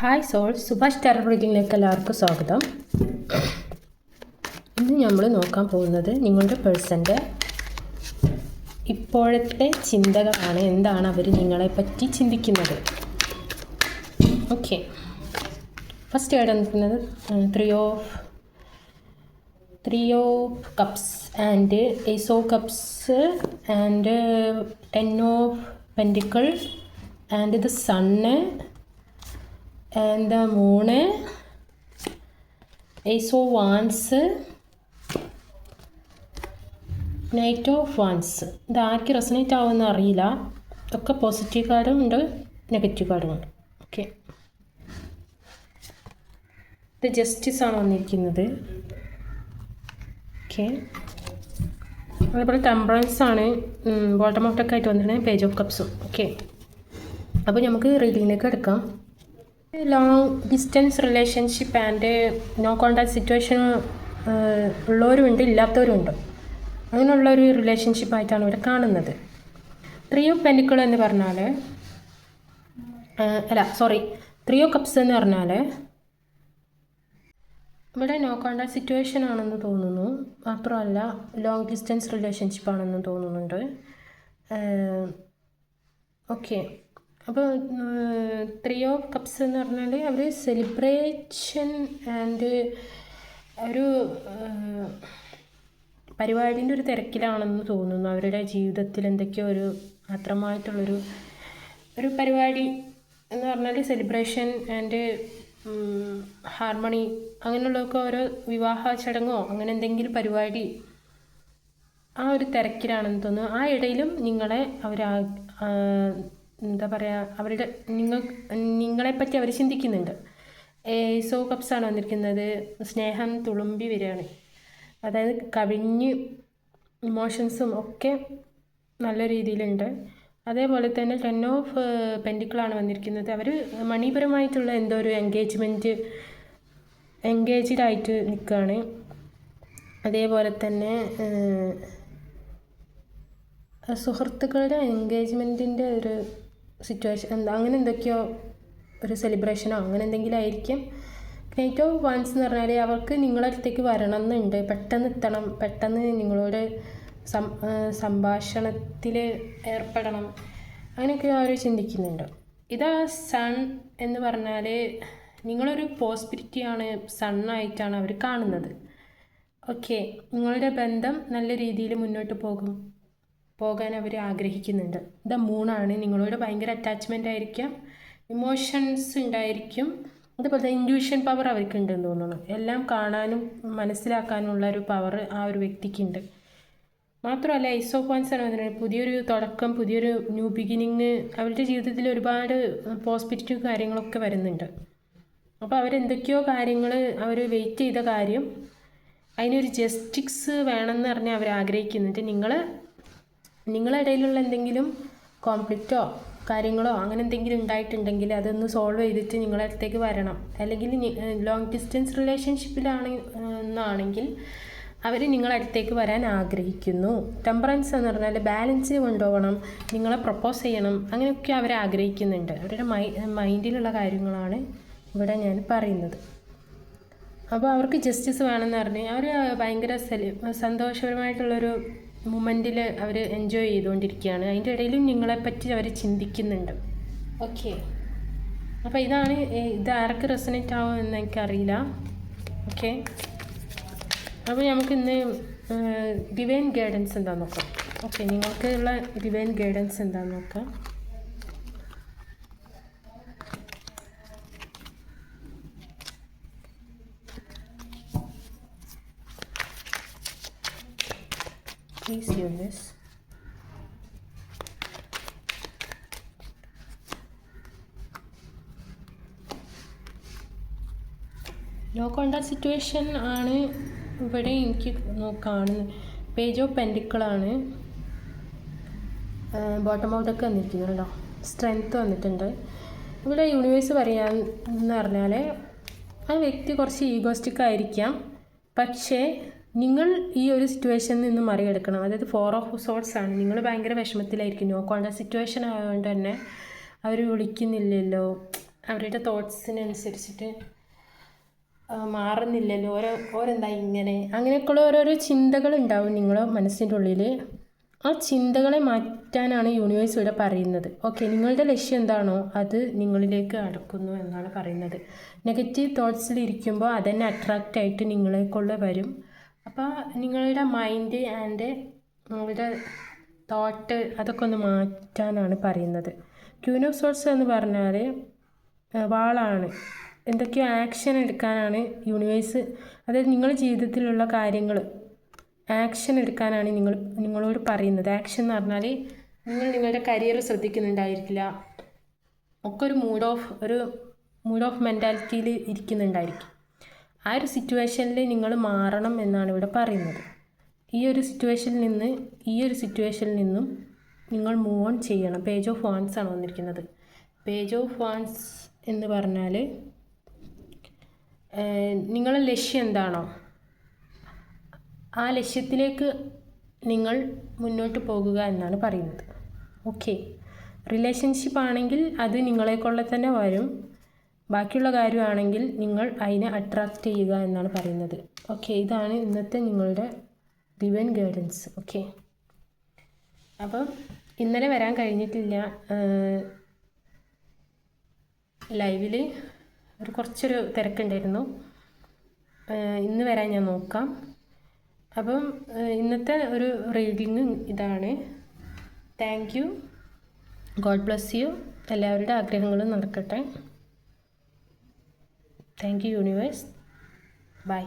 Hi soul Subhash tarot റീഡിങ്ങിലേക്ക് എല്ലാവർക്കും സ്വാഗതം. ഇന്ന് നമ്മൾ നോക്കാൻ പോകുന്നത് നിങ്ങളുടെ പേഴ്സന്റെ ഇപ്പോഴത്തെ ചിന്തകളാണ് എന്താണ് അവർ നിങ്ങളെ പറ്റി ചിന്തിക്കുന്നത്? ഓക്കെ ഫസ്റ്റ് കാർഡ് നിൽക്കുന്നത് three of three of cups and ace cups and ten of pentacle and the sun and the moon ace of wands knight of wands ഇത് ആർക്ക് റെസനേറ്റ് ആവുമെന്ന് അറിയില്ല. ഇതൊക്കെ പോസിറ്റീവ് കാർഡും ഉണ്ട് നെഗറ്റീവ് കാർഡും ഉണ്ട്. ഓക്കെ ഇത് ജസ്റ്റിസ് ആണ് വന്നിരിക്കുന്നത്. ഓക്കെ അതേപോലെ ടെമ്പറൻസ് ആണ് ബോട്ടം ഓഫ് ടൊക്കെ ആയിട്ട് വന്നിരിക്കുന്നത് പേജ് ഓഫ് കപ്സും ഓക്കെ അപ്പോൾ നമുക്ക് റീഡിങ്ങിലേക്ക് എടുക്കാം. Long distance relationship and no contact situation ഉള്ളവരുമുണ്ട് ഇല്ലാത്തവരുമുണ്ട് അങ്ങനെയുള്ള ഒരു റിലേഷൻഷിപ്പ് ആയിട്ടാണ് ഇവിടെ കാണുന്നത്. ത്രീ ഓഫ് പെന്റിക്കിൾ എന്ന് പറഞ്ഞാൽ അല്ല സോറി ത്രീ ഓഫ് കപ്സ് എന്ന് പറഞ്ഞാൽ ഇവിടെ നോ കോണ്ടാക്ട് സിറ്റുവേഷൻ ആണെന്ന് തോന്നുന്നു. മാത്രമല്ല ലോങ് ഡിസ്റ്റൻസ് റിലേഷൻഷിപ്പ് ആണെന്ന് തോന്നുന്നുണ്ട്. ഓക്കെ അപ്പോൾ ത്രീ ഓഫ് കപ്സ് എന്ന് പറഞ്ഞാൽ അവർ സെലിബ്രേഷൻ ആൻഡ് ഒരു പരിപാടിന്റെ ഒരു തിരക്കിലാണെന്ന് തോന്നുന്നു. അവരുടെ ജീവിതത്തിൽ എന്തൊക്കെയോ ഒരു മാത്രമായിട്ടുള്ളൊരു ഒരു പരിപാടി എന്ന് പറഞ്ഞാൽ സെലിബ്രേഷൻ ആൻഡ് ഹാർമണി അങ്ങനെയുള്ളതൊക്കെ ഓരോ വിവാഹ ചടങ്ങോ അങ്ങനെ എന്തെങ്കിലും പരിപാടി ആ ഒരു തിരക്കിലാണെന്ന് തോന്നുന്നു. ആ ഇടയിലും നിങ്ങളെ അവർ എന്താ പറയുക അവരുടെ നിങ്ങൾ നിങ്ങളെപ്പറ്റി അവർ ചിന്തിക്കുന്നുണ്ട്. സോ കപ്സാണ് വന്നിരിക്കുന്നത്. സ്നേഹം തുളുമ്പി വരികയാണ്. അതായത് കവിഞ്ഞ് ഇമോഷൻസും ഒക്കെ നല്ല രീതിയിലുണ്ട്. അതേപോലെ തന്നെ ടെൻ ഓഫ് പെൻഡിക്കിളാണ് വന്നിരിക്കുന്നത്. അവർ മണിപരമായിട്ടുള്ള എന്തോ ഒരു എൻഗേജ്മെന്റ് എൻഗേജ്ഡ് ആയിട്ട് നിൽക്കുകയാണ് അതേപോലെ തന്നെ സുഹൃത്തുക്കളുടെ എൻഗേജ്മെന്റിന്റെ ഒരു സിറ്റുവേഷൻ എന്താ അങ്ങനെ എന്തൊക്കെയോ ഒരു സെലിബ്രേഷനോ അങ്ങനെ എന്തെങ്കിലും ആയിരിക്കും. നൈറ്റ് ഓഫ് വൺസ് എന്ന് പറഞ്ഞാൽ അവർക്ക് നിങ്ങളടുത്തേക്ക് വരണം എന്നുണ്ട് പെട്ടെന്ന് എത്തണം. പെട്ടെന്ന് നിങ്ങളോട് സം സംഭാഷണത്തിൽ ഏർപ്പെടണം. അങ്ങനെയൊക്കെ അവർ ചിന്തിക്കുന്നുണ്ട്. ഇതാ സൺ എന്ന് പറഞ്ഞാൽ നിങ്ങളൊരു പോസിബിലിറ്റിയാണ് സണ്ണായിട്ടാണ് അവർ കാണുന്നത്. ഓക്കെ നിങ്ങളുടെ ബന്ധം നല്ല രീതിയിൽ മുന്നോട്ട് പോകും. പോകാൻ അവർ ആഗ്രഹിക്കുന്നുണ്ട്. ദ മൂണാണ്. നിങ്ങളോട് ഭയങ്കര അറ്റാച്ച്മെന്റ് ആയിരിക്കാം. ഇമോഷൻസ് ഉണ്ടായിരിക്കും. അതുപോലെ തന്നെ ഇൻഡ്യൂഷൻ പവർ അവർക്ക് ഉണ്ടെന്ന് തോന്നുന്നു. എല്ലാം കാണാനും മനസ്സിലാക്കാനുള്ള ഒരു പവർ ആ ഒരു വ്യക്തിക്കുണ്ട്. മാത്രമല്ല ഐസ് ഓഫ് വാൻസ് ആണ് വന്നിട്ടുണ്ട് പുതിയൊരു തുടക്കം പുതിയൊരു ന്യൂ ബിഗിനിങ് അവരുടെ ജീവിതത്തിൽ ഒരുപാട് പോസിറ്റീവ് കാര്യങ്ങളൊക്കെ വരുന്നുണ്ട്. അപ്പോൾ അവരെന്തൊക്കെയോ കാര്യങ്ങൾ അവർ വെയിറ്റ് ചെയ്ത കാര്യം അതിനൊരു ജസ്റ്റിക്സ് വേണമെന്ന് പറഞ്ഞാൽ അവർ ആഗ്രഹിക്കുന്നുണ്ട് നിങ്ങൾ നിങ്ങളുടെ ഇടയിലുള്ള എന്തെങ്കിലും കോൺഫ്ലിക്റ്റോ കാര്യങ്ങളോ അങ്ങനെ എന്തെങ്കിലും ഉണ്ടായിട്ടുണ്ടെങ്കിൽ അതൊന്ന് സോൾവ് ചെയ്തിട്ട് നിങ്ങളുടെ അടുത്തേക്ക് വരണം. അല്ലെങ്കിൽ ലോങ് ഡിസ്റ്റൻസ് റിലേഷൻഷിപ്പിലാണ് എന്നാണെങ്കിൽ അവർ നിങ്ങളുടെ അടുത്തേക്ക് വരാൻ ആഗ്രഹിക്കുന്നു. ടെമ്പറൻസ് എന്ന് പറഞ്ഞാൽ ബാലൻസ് കൊണ്ടുപോകണം നിങ്ങളെ പ്രപ്പോസ് ചെയ്യണം അങ്ങനെയൊക്കെ അവർ ആഗ്രഹിക്കുന്നുണ്ട്. അവരുടെ മൈ മൈൻഡിലുള്ള കാര്യങ്ങളാണ് ഇവിടെ ഞാൻ പറയുന്നത്. അപ്പോൾ അവർക്ക് ജസ്റ്റിസ് വേണമെന്ന് പറഞ്ഞ് അവർ ഭയങ്കര സെലി സന്തോഷപരമായിട്ടുള്ളൊരു മൊമെന്റിൽ അവർ എൻജോയ് ചെയ്തുകൊണ്ടിരിക്കുകയാണ്. അതിന്റെ ഇടയിലും നിങ്ങളെപ്പറ്റി അവർ ചിന്തിക്കുന്നുണ്ട്. ഓക്കെ അപ്പോൾ ഇതാണ് ഇത് ആർക്ക് റെസനേറ്റ് ആവും എന്ന് എനിക്കറിയില്ല. ഓക്കെ അപ്പോൾ നമുക്ക് ഇന്ന് ഡിവൈൻ ഗൈഡൻസ് എന്താണെന്ന് നോക്കാം. ഓക്കെ നിങ്ങൾക്കുള്ള ഡിവൈൻ ഗൈഡൻസ് എന്താണെന്ന് നോക്കാം. Please use this. Low contact situation ആണ് ഇവിടെ എനിക്ക് കാണുന്നത്. പേജ് ഓഫ് പെൻഡിക്കിളാണ് ബോട്ടം ഔട്ടൊക്കെ വന്നിരിക്കുന്നത് കേട്ടോ സ്ട്രെങ്ത്ത് വന്നിട്ടുണ്ട്. ഇവിടെ യൂണിവേഴ്സ് പറയാന്ന് പറഞ്ഞാൽ ആ വ്യക്തി കുറച്ച് ഈഗോസ്റ്റിക് ആയിരിക്കാം. പക്ഷേ നിങ്ങൾ ഈ ഒരു സിറ്റുവേഷനിൽ നിന്ന് മറികടക്കണം. അതായത് ഫോർ ഓഫ് സോൾസ് ആണ്. നിങ്ങൾ ഭയങ്കര വിഷമത്തിലായിരിക്കും നോ കോണ്ടാക്ട് സിറ്റുവേഷൻ ആയതുകൊണ്ട് തന്നെ അവർ വിളിക്കുന്നില്ലല്ലോ. അവരുടെ തോട്ട്സിനനുസരിച്ചിട്ട് മാറുന്നില്ലല്ലോ. ഓരോ ഓരെന്താ ഇങ്ങനെ? അങ്ങനെയൊക്കെയുള്ള ഓരോരോ ചിന്തകൾ ഉണ്ടാവും നിങ്ങളുടെ മനസ്സിന്റെ ഉള്ളിൽ ആ ചിന്തകളെ മാറ്റാനാണ് യൂണിവേഴ്സ് ഇവിടെ പറയുന്നത്. ഓക്കെ നിങ്ങളുടെ ലക്ഷ്യം എന്താണോ അത് നിങ്ങളിലേക്ക് അടുക്കുന്നു എന്നാണ് പറയുന്നത്. നെഗറ്റീവ് തോട്ട്സിൽ ഇരിക്കുമ്പോൾ അതന്നെ അട്രാക്റ്റ് ആയിട്ട് നിങ്ങളെക്കൊണ്ട് വരും. അപ്പോൾ നിങ്ങളുടെ മൈൻഡ് ആൻഡ് നിങ്ങളുടെ തോട്ട് അതൊക്കെ ഒന്ന് മാറ്റാനാണ് പറയുന്നത്. ക്യൂൻ ഓഫ് സോൾസ് എന്ന് പറഞ്ഞാൽ വാളാണ്. എന്തൊക്കെയോ ആക്ഷൻ എടുക്കാനാണ് യൂണിവേഴ്സ് അതായത് നിങ്ങളുടെ ജീവിതത്തിലുള്ള കാര്യങ്ങൾ ആക്ഷൻ എടുക്കാനാണ് നിങ്ങൾ നിങ്ങളോട് പറയുന്നത്. ആക്ഷൻ എന്ന് പറഞ്ഞാൽ നിങ്ങൾ നിങ്ങളുടെ കരിയർ ശ്രദ്ധിക്കുന്നുണ്ടായിരിക്കില്ല. ഒക്കെ ഒരു മൂഡ് ഓഫ് ഒരു മൂഡ് ഓഫ് മെന്റാലിറ്റിയിൽ ഇരിക്കുന്നുണ്ടായിരിക്കും. ആ ഒരു സിറ്റുവേഷനിൽ നിങ്ങൾ മാറണം എന്നാണ് ഇവിടെ പറയുന്നത്. ഈ ഒരു സിറ്റുവേഷനിൽ നിന്ന് ഈ ഒരു സിറ്റുവേഷനിൽ നിന്നും നിങ്ങൾ മൂവ് ഓൺ ചെയ്യണം. പേജ് ഓഫ് വാൻസ് ആണ് വന്നിരിക്കുന്നത്. പേജ് ഓഫ് വാൻസ് എന്ന് പറഞ്ഞാൽ നിങ്ങളുടെ ലക്ഷ്യം എന്താണോ? ആ ലക്ഷ്യത്തിലേക്ക് നിങ്ങൾ മുന്നോട്ട് പോകുക എന്നാണ് പറയുന്നത്. ഓക്കെ റിലേഷൻഷിപ്പ് ആണെങ്കിൽ അത് നിങ്ങളെക്കൊള്ള തന്നെ വരും. ബാക്കിയുള്ള കാര്യമാണെങ്കിൽ നിങ്ങൾ അതിനെ അട്രാക്റ്റ് ചെയ്യുക എന്നാണ് പറയുന്നത്. ഓക്കെ ഇതാണ് ഇന്നത്തെ നിങ്ങളുടെ ഡിവൻ ഗൈഡൻസ് ഓക്കെ അപ്പം ഇന്നലെ വരാൻ കഴിഞ്ഞിട്ടില്ല. ലൈവിൽ ഒരു കുറച്ചൊരു തിരക്കുണ്ടായിരുന്നു. ഇന്ന് വരാൻ ഞാൻ നോക്കാം. അപ്പം ഇന്നത്തെ ഒരു റീഡിങ് ഇതാണ്. Thank you God bless you എല്ലാവരുടെ ആഗ്രഹങ്ങളും നടക്കട്ടെ. Thank you universe by